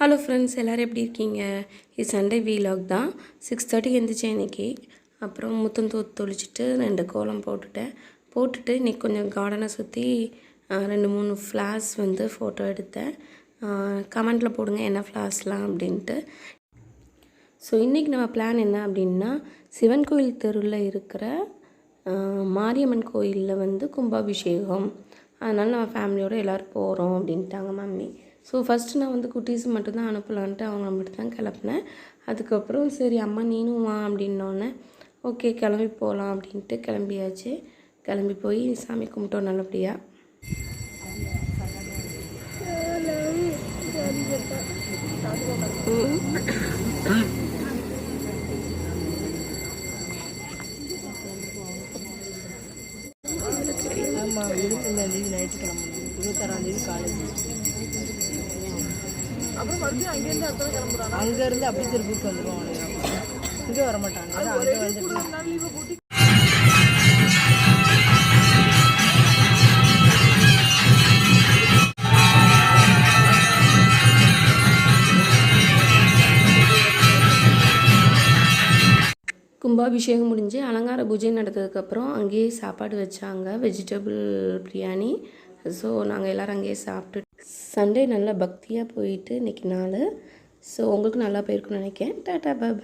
Hello friends எல்லோரும் எப்படி இருக்கீங்க? இது சண்டே வீலாக் தான். சிக்ஸ் தேர்ட்டி எழுந்திரிச்சேன் இன்றைக்கி அப்புறம் முத்தம் தூத்து தொளிச்சிட்டு ரெண்டு கோலம் போட்டுட்டேன். போட்டுட்டு இன்றைக்கி கொஞ்சம் கார்டனை சுற்றி ரெண்டு மூணு ஃப்ளார்ஸ் வந்து ஃபோட்டோ எடுத்தேன். கமெண்ட்டில் போடுங்க என்ன ஃப்ளார்ஸ்லாம் அப்படின்ட்டு. ஸோ இன்றைக்கி நம்ம பிளான் என்ன அப்படின்னா சிவன் கோயில் தெருவில் இருக்கிற மாரியம்மன் கோயிலில் வந்து கும்பாபிஷேகம். அதனால் நம்ம ஃபேமிலியோடு எல்லோரும் போகிறோம் அப்படின்ட்டாங்க மம்மி ஸோ ஃபஸ்ட்டு நான் வந்து குட்டீஸ் மட்டும்தான் அனுப்பலான்ட்டு அவங்க மட்டும் தான் கிளப்புனேன். அதுக்கப்புறம் சரி அம்மா நீனும் வா அப்படின்னோடனே ஓகே கிளம்பி போகலாம் அப்படின்ட்டு கிளம்பியாச்சு. கிளம்பி போய் சாமி கும்பிட்டோம் நல்லபடியாக ஆமாம் இருபத்தொன்னாம் ஞாயிற்றுக்கிழமை இருபத்தாறாம் தேதி காலேஜ் அங்கேருந்து அப்படியே திருப்பூருக்கு வந்துடுவாங்க இங்கே வர மாட்டாங்க. அங்கே வந்துட்டு கும்பாபிஷேகம் முடிஞ்சு அலங்கார பூஜை நடந்ததுக்கப்புறம் அங்கேயே சாப்பாடு வச்சாங்க. வெஜிடபிள் பிரியாணி ஸோ நாங்கள் எல்லோரும் அங்கேயே சாப்பிட்டு சண்டே நல்லா பக்தியாக போயிட்டு இன்றைக்கி நாள். ஸோ உங்களுக்கு நல்லா போயிருக்குன்னு நினைக்கிறேன். Tata bye.